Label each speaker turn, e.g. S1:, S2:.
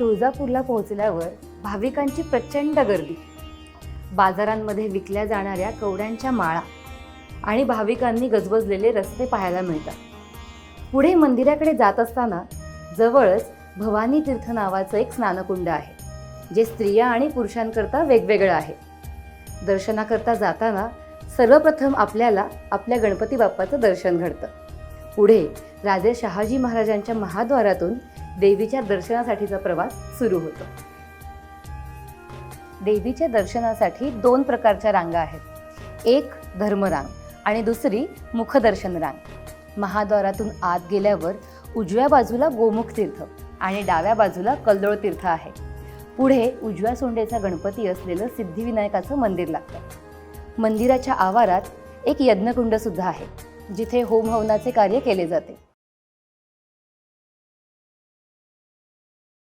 S1: तुळजापूरला पोहोचल्यावर भाविकांची प्रचंड गर्दी. बाजारांमध्ये विकल्या जाणाऱ्या कवड्यांच्या माळा आणि भाविकांनी गजबजलेले रस्ते पाहायला मिळतात. पुढे मंदिराकडे जात असताना जवळच भवानी तीर्थ नावाचं एक स्नानकुंड आहे जे स्त्रिया आणि पुरुषांकरता वेगवेगळं आहे. दर्शनाकरता जाताना सर्वप्रथम आपल्याला आपल्या गणपती बाप्पाचं दर्शन घडतं. पुढे राजे शहाजी महाराजांच्या महाद्वारातून देवीच्या दर्शनासाठीचा प्रवास सुरू होतो. देवीच्या दर्शनासाठी दोन प्रकारच्या रांगा आहेत. एक धर्मरांग आणि दुसरी मुखदर्शन रांग महाद्वारातून आत गेल्यावर उजव्या बाजूला गोमुख तीर्थ आणि डाव्या बाजूला कल्लोळ तीर्थ आहे. पुढे उजव्या सोंडेचा गणपती असलेलं सिद्धिविनायकाचं मंदिर लागतं. मंदिराच्या आवारात एक यज्ञकुंडसुद्धा आहे जिथे होमहवनाचे कार्य केले जाते.